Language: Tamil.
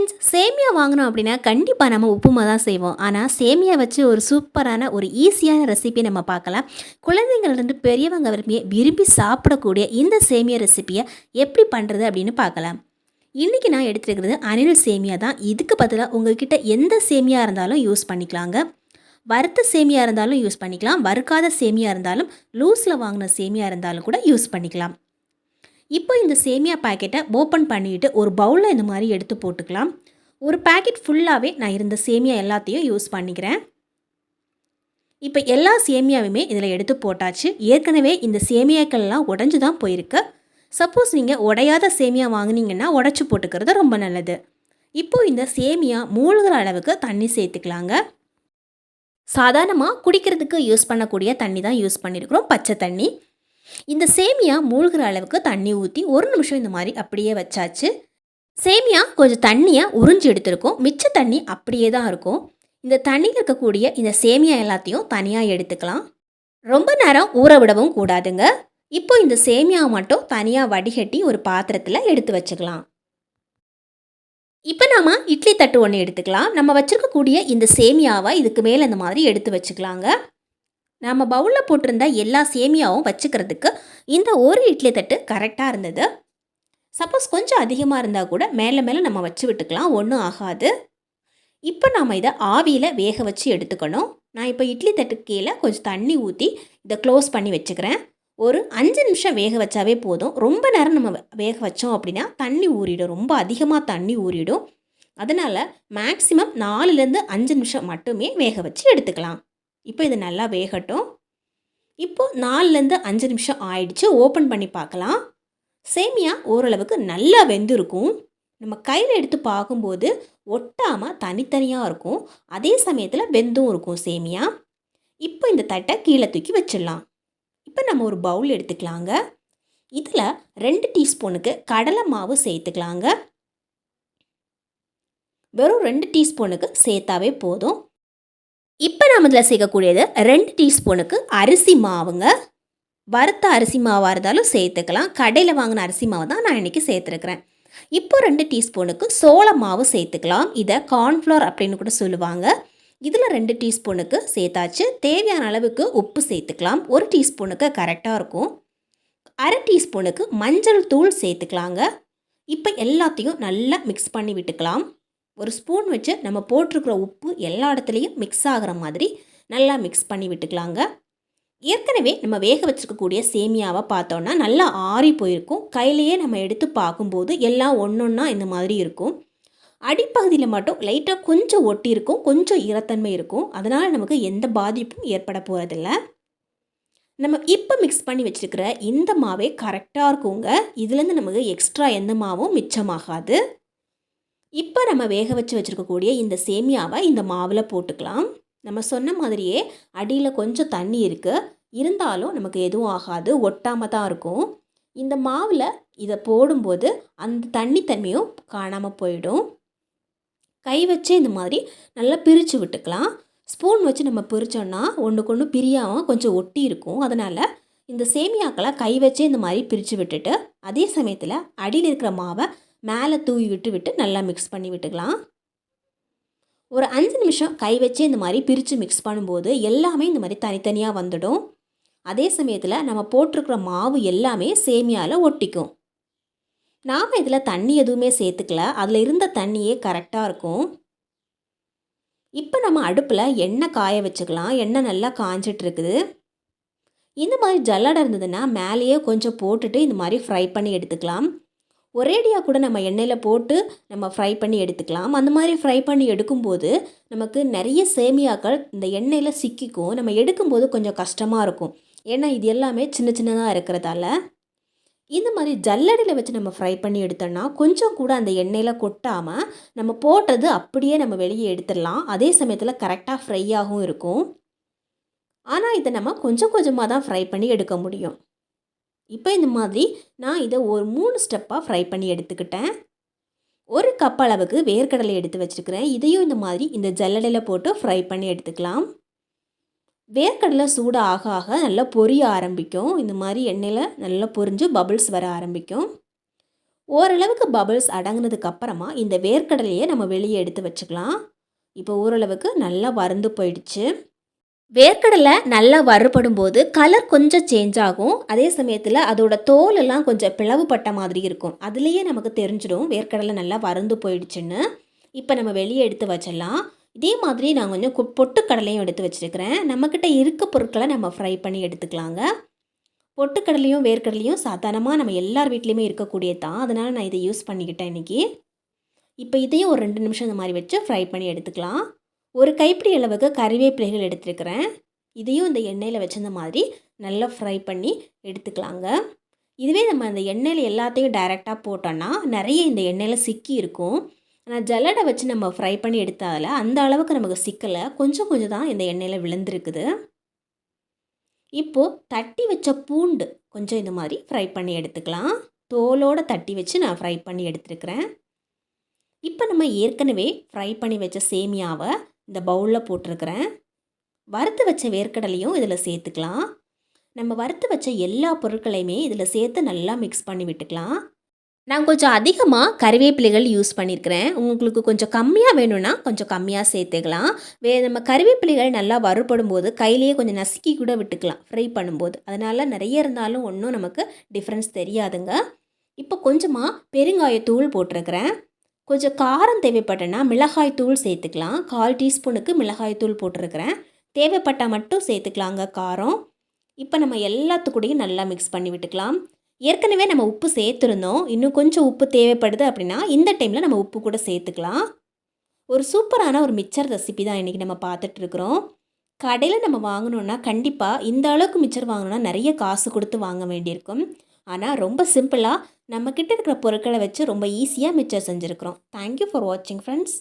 ஃப்ரெண்ட்ஸ் சேமியா வாங்கினோம் அப்படின்னா கண்டிப்பாக நம்ம உப்புமா தான் செய்வோம். ஆனால் சேமியா வச்சு ஒரு சூப்பரான ஒரு ஈஸியான ரெசிபி நம்ம பார்க்கலாம். குழந்தைங்கள்லேருந்து பெரியவங்க விரும்பி விரும்பி சாப்பிடக்கூடிய இந்த சேமியா ரெசிபியை எப்படி பண்ணுறது அப்படின்னு பார்க்கலாம். இன்றைக்கி நான் எடுத்துருக்கிறது அனில் சேமியா தான். இதுக்கு பதிலாக உங்கள்கிட்ட எந்த சேமியா இருந்தாலும் யூஸ் பண்ணிக்கலாங்க. வறுத்த சேமியா இருந்தாலும் யூஸ் பண்ணிக்கலாம். வறுக்காத சேமியா இருந்தாலும் லூஸில் வாங்கின சேமியா இருந்தாலும் கூட யூஸ் பண்ணிக்கலாம். இப்போ இந்த சேமியா பாக்கெட்டை ஓப்பன் பண்ணிவிட்டு ஒரு பவுலில் இந்த மாதிரி எடுத்து போட்டுக்கலாம். ஒரு பாக்கெட் ஃபுல்லாகவே நான் இருந்த சேமியா எல்லாத்தையும் யூஸ் பண்ணிக்கிறேன். இப்போ எல்லா சேமியாவுமே இதில் எடுத்து போட்டாச்சு. ஏற்கனவே இந்த சேமியாக்கள்லாம் உடஞ்சி தான் போயிருக்கு. சப்போஸ் நீங்கள் உடையாத சேமியா வாங்கினீங்கன்னா உடச்சி போட்டுக்கிறது ரொம்ப நல்லது. இப்போது இந்த சேமியா மூழ்கிற அளவுக்கு தண்ணி சேர்த்துக்கலாங்க. சாதாரணமாக குடிக்கிறதுக்கு யூஸ் பண்ணக்கூடிய தண்ணி தான் யூஸ் பண்ணியிருக்கிறோம் பச்சை தண்ணி. இந்த சேமியா மூழ்கிற அளவுக்கு தண்ணி ஊற்றி ஒரு நிமிஷம் இந்த மாதிரி அப்படியே வச்சாச்சு. சேமியா கொஞ்சம் தண்ணியை உறிஞ்சி எடுத்திருக்கோம். மிச்ச தண்ணி அப்படியே தான் இருக்கும். இந்த தண்ணியில் இருக்கக்கூடிய இந்த சேமியா எல்லாத்தையும் தனியாக எடுத்துக்கலாம். ரொம்ப நேரம் ஊற விடவும் கூடாதுங்க. இப்போ இந்த சேமியாவை மட்டும் தனியாக வடிகட்டி ஒரு பாத்திரத்தில் எடுத்து வச்சுக்கலாம். இப்போ நாம் இட்லி தட்டு ஒன்று எடுத்துக்கலாம். நம்ம வச்சுருக்கக்கூடிய இந்த சேமியாவை இதுக்கு மேலே இந்த மாதிரி எடுத்து வச்சுக்கலாங்க. நம்ம பவுலில் போட்டிருந்த எல்லா சேமியாவும் வச்சுக்கிறதுக்கு இந்த ஒரு இட்லி தட்டு கரெக்டாக இருந்தது. சப்போஸ் கொஞ்சம் அதிகமாக இருந்தால் கூட மேலே மேலே நம்ம வச்சு விட்டுக்கலாம் ஒன்றும் ஆகாது. இப்போ நாம் இதை ஆவியில் வேக வச்சு எடுத்துக்கணும். நான் இப்போ இட்லி தட்டு கீழே கொஞ்சம் தண்ணி ஊற்றி இதை க்ளோஸ் பண்ணி வச்சுக்கிறேன். ஒரு அஞ்சு நிமிஷம் வேக வச்சாவே போதும். ரொம்ப நேரம் நம்ம வேக வச்சோம் அப்படின்னா தண்ணி ஊறிடும். ரொம்ப அதிகமாக தண்ணி ஊறிடும். அதனால் மேக்ஸிமம் நாலுலேருந்து அஞ்சு நிமிஷம் மட்டுமே வேக வச்சு எடுத்துக்கலாம். இப்போ இது நல்லா வேகட்டும். இப்போது நாலுலேருந்து அஞ்சு நிமிஷம் ஆயிடுச்சு. ஓப்பன் பண்ணி பார்க்கலாம். சேமியா ஓரளவுக்கு நல்லா வெந்திருக்கும். நம்ம கையில் எடுத்து பார்க்கும்போது ஒட்டாமல் தனித்தனியாக இருக்கும். அதே சமயத்தில் வெந்தும் இருக்கும் சேமியா. இப்போ இந்த தட்டை கீழே தூக்கி வச்சிடலாம். இப்போ நம்ம ஒரு பவுல் எடுத்துக்கலாங்க. இதில் ரெண்டு டீஸ்பூனுக்கு கடலை மாவு சேர்த்துக்கலாங்க. வெறும் ரெண்டு டீஸ்பூனுக்கு சேர்த்தாவே போதும். இப்போ நாம் இதில் சேர்க்கக்கூடியது ரெண்டு டீஸ்பூனுக்கு அரிசி மாவுங்க. வறுத்த அரிசி மாவாக இருந்தாலும் சேர்த்துக்கலாம். கடையில் வாங்கின அரிசி மாவு தான் நான் இன்றைக்கி சேர்த்துருக்குறேன். இப்போ ரெண்டு டீஸ்பூனுக்கு சோள மாவு சேர்த்துக்கலாம். இதை கார்ன்ஃப்ளவர் அப்படின்னு கூட சொல்லுவாங்க. இதில் ரெண்டு டீஸ்பூனுக்கு சேர்த்தாச்சு. தேவையான அளவுக்கு உப்பு சேர்த்துக்கலாம். ஒரு டீஸ்பூனுக்கு கரெக்டாக இருக்கும். அரை டீஸ்பூனுக்கு மஞ்சள் தூள் சேர்த்துக்கலாங்க. இப்போ எல்லாத்தையும் நல்லா மிக்ஸ் பண்ணி விட்டுக்கலாம். ஒரு ஸ்பூன் வச்சு நம்ம போட்டிருக்கிற உப்பு எல்லா இடத்துலையும் மிக்ஸ் ஆகிற மாதிரி நல்லா மிக்ஸ் பண்ணி விட்டுக்கலாங்க. ஏற்கனவே நம்ம வேக வச்சுருக்கக்கூடிய சேமியாவை பார்த்தோன்னா நல்லா ஆறி போயிருக்கும். கையிலையே நம்ம எடுத்து பார்க்கும்போது எல்லாம் ஒன்றொன்னா இந்த மாதிரி இருக்கும். அடிப்பகுதியில் மட்டும் லைட்டாக கொஞ்சம் ஒட்டி இருக்கும். கொஞ்சம் ஈரத்தன்மை இருக்கும். அதனால் நமக்கு எந்த பாதிப்பும் ஏற்பட போகிறதில்ல நம்ம இப்போ மிக்ஸ் பண்ணி வச்சுருக்கிற இந்த மாவே கரெக்டாக இருக்குங்க. இதுலேருந்து நமக்கு எக்ஸ்ட்ரா எந்த மாவும் மிச்சமாகாது. இப்போ நம்ம வேக வச்சு வச்சுருக்கக்கூடிய இந்த சேமியாவை இந்த மாவில் போட்டுக்கலாம். நம்ம சொன்ன மாதிரியே அடியில் கொஞ்சம் தண்ணி இருக்குது இருந்தாலும் நமக்கு எதுவும் ஆகாது. ஒட்டாமல் தான் இருக்கும். இந்த மாவில் இதை போடும்போது அந்த தண்ணி தன்மையும் காணாமல் போயிடும். கை வச்சு இந்த மாதிரி நல்லா பிரித்து விட்டுக்கலாம். ஸ்பூன் வச்சு நம்ம பிரித்தோன்னா ஒன்றுக்கு ஒன்று பிரியாமல் கொஞ்சம் ஒட்டி இருக்கும். அதனால் இந்த சேமியாக்களை கை வச்சே இந்த மாதிரி பிரித்து விட்டுட்டு அதே சமயத்தில் அடியில் இருக்கிற மாவை மேலே தூவி விட்டு விட்டு நல்லா மிக்ஸ் பண்ணி விட்டுக்கலாம். ஒரு அஞ்சு நிமிஷம் கை வச்சு இந்த மாதிரி பிரித்து மிக்ஸ் பண்ணும்போது எல்லாமே இந்த மாதிரி தனித்தனியாக வந்துடும். அதே சமயத்தில் நம்ம போட்டிருக்கிற மாவு எல்லாமே சேமியாவில் ஒட்டிக்கும். நாம் இதில் தண்ணி எதுவுமே சேர்த்துக்கல. அதில் இருந்த தண்ணியே கரெக்டாக இருக்கும். இப்போ நம்ம அடுப்பில் எண்ணெய் காய வச்சுக்கலாம். எண்ணெய் நல்லா காஞ்சிட்ருக்குது இந்த மாதிரி ஜல்லடை இருந்ததுன்னா மேலேயே கொஞ்சம் போட்டுட்டு இந்த மாதிரி ஃப்ரை பண்ணி எடுத்துக்கலாம். ஒரேடியாக கூட நம்ம எண்ணெயில் போட்டு நம்ம ஃப்ரை பண்ணி எடுத்துக்கலாம். அந்த மாதிரி ஃப்ரை பண்ணி எடுக்கும்போது நமக்கு நிறைய சேமியாக்கள் இந்த எண்ணெயில் சிக்கிக்கும். நம்ம எடுக்கும்போது கொஞ்சம் கஷ்டமாக இருக்கும். ஏன்னா இது எல்லாமே சின்ன சின்னதாக இருக்கிறதால. இந்த மாதிரி ஜல்லடியில் வச்சு நம்ம ஃப்ரை பண்ணி எடுத்தோம்னா கொஞ்சம் கூட அந்த எண்ணெயில் கொட்டாமல் நம்ம போட்டது அப்படியே நம்ம வெளியே எடுத்துடலாம். அதே சமயத்தில் கரெக்டாக ஃப்ரையாகவும் இருக்கும். ஆனால் இதை நம்ம கொஞ்சம் கொஞ்சமாக தான் ஃப்ரை பண்ணி எடுக்க முடியும். இப்போ இந்த மாதிரி நான் இதை ஒரு மூணு ஸ்டெப்பாக ஃப்ரை பண்ணி எடுத்துக்கிட்டேன். ஒரு கப் அளவுக்கு வேர்க்கடலை எடுத்து வச்சுருக்கிறேன். இதையும் இந்த மாதிரி இந்த ஜல்லடையில் போட்டு ஃப்ரை பண்ணி எடுத்துக்கலாம். வேர்க்கடலை சூடு ஆக ஆக நல்லா பொரிய ஆரம்பிக்கும். இந்த மாதிரி எண்ணெயில் நல்லா பொரிஞ்சு பபிள்ஸ் வர ஆரம்பிக்கும். ஓரளவுக்கு பபிள்ஸ் அடங்குனதுக்கு அப்புறமா இந்த வேர்க்கடலையை நம்ம வெளியே எடுத்து வச்சுக்கலாம். இப்போ ஓரளவுக்கு நல்லா வறந்து போயிடுச்சு. வேர்க்கடலை நல்லா வறுபடும் போது கலர் கொஞ்சம் சேஞ்ச் ஆகும். அதே சமயத்தில் அதோட தோலெல்லாம் கொஞ்சம் பிளவுபட்ட மாதிரி இருக்கும். அதுலேயே நமக்கு தெரிஞ்சிடும் வேர்க்கடலை நல்லா வறுந்து போயிடுச்சுன்னு. இப்போ நம்ம வெளியே எடுத்து வச்சிடலாம். இதே மாதிரி நான் கொஞ்சம் கு- பொட்டுக்கடலையும் எடுத்து வச்சுருக்கிறேன். நம்மக்கிட்ட இருக்க பொருட்களை நம்ம ஃப்ரை பண்ணி எடுத்துக்கலாங்க. பொட்டுக்கடலையும் வேர்க்கடலையும் சாதாரணமாக நம்ம எல்லார் வீட்லேயுமே இருக்கக்கூடிய தான். அதனால் நான் இதை யூஸ் பண்ணிக்கிட்டேன் இன்றைக்கி இப்போ இதையும் ஒரு ரெண்டு நிமிஷம் இந்த மாதிரி வச்சு ஃப்ரை பண்ணி எடுத்துக்கலாம். ஒரு கைப்பிடி அளவுக்கு கறிவேப்பிலைகள் எடுத்துருக்கிறேன். இதையும் இந்த எண்ணெயில் வச்சிருந்த மாதிரி நல்லா ஃப்ரை பண்ணி எடுத்துக்கலாங்க. இதுவே நம்ம அந்த எண்ணெயில் எல்லாத்தையும் டைரெக்டாக போட்டோன்னா நிறைய இந்த எண்ணெயில் சிக்கி இருக்கும். ஆனால் ஜல்லடை வச்சு நம்ம ஃப்ரை பண்ணி எடுத்தால அந்த அளவுக்கு நமக்கு சிக்கலை. கொஞ்சம் கொஞ்சம் தான் இந்த எண்ணெயில் விழுந்துருக்குது. இப்போது தட்டி வச்ச பூண்டு கொஞ்சம் இந்த மாதிரி ஃப்ரை பண்ணி எடுத்துக்கலாம். தோலோடு தட்டி வச்சு நான் ஃப்ரை பண்ணி எடுத்துருக்கிறேன். இப்போ நம்ம ஏற்கனவே ஃப்ரை பண்ணி வச்ச சேமியாவை இந்த பவுலில் போட்டிருக்கிறேன். வறுத்து வச்ச வேர்க்கடலையும் இதில் சேர்த்துக்கலாம். நம்ம வறுத்து வச்ச எல்லா பொருட்களையுமே இதில் சேர்த்து நல்லா மிக்ஸ் பண்ணி விட்டுக்கலாம். நான் கொஞ்சம் அதிகமாக கருவேப்பிலைகள் யூஸ் பண்ணியிருக்கிறேன் உங்களுக்கு கொஞ்சம் கம்மியாக வேணும்னா கொஞ்சம் கம்மியாக சேர்த்துக்கலாம். வே நம்ம கருவேப்பிலைகள் நல்லா வறுபடும் போது கையிலேயே கொஞ்சம் நசுக்கி கூட விட்டுக்கலாம் ஃப்ரை பண்ணும்போது. அதனால் நிறைய இருந்தாலும் ஒன்றும் நமக்கு டிஃப்ரென்ஸ் தெரியாதுங்க. இப்போ கொஞ்சமாக பெருங்காயத்தூள் போட்டிருக்கிறேன். கொஞ்சம் காரம் தேவைப்பட்டனா மிளகாய் தூள் சேர்த்துக்கலாம். கால் டீஸ்பூனுக்கு மிளகாய் தூள் போட்டிருக்கிறேன். தேவைப்பட்டால் மட்டும் சேர்த்துக்கலாங்க காரம். இப்போ நம்ம எல்லாத்துக்கூடையும் நல்லா மிக்ஸ் பண்ணி விட்டுக்கலாம். ஏற்கனவே நம்ம உப்பு சேர்த்துருந்தோம். இன்னும் கொஞ்சம் உப்பு தேவைப்படுது அப்படின்னா இந்த டைமில் நம்ம உப்பு கூட சேர்த்துக்கலாம். ஒரு சூப்பரான ஒரு மிச்சர் ரெசிபி தான் இன்றைக்கி நம்ம பார்த்துட்ருக்குறோம். கடையில் நம்ம வாங்கணுன்னா கண்டிப்பாக இந்த அளவுக்கு மிச்சர் வாங்கணுன்னா நிறைய காசு கொடுத்து வாங்க வேண்டியிருக்கும். ஆனால் ரொம்ப சிம்பிளாக நம்மக்கிட்ட இருக்கிற பொருட்களை வச்சு ரொம்ப ஈஸியாக மிச்சம் செஞ்சுருக்கிறோம். தேங்க்யூ ஃபார் வாட்சிங் ஃப்ரெண்ட்ஸ்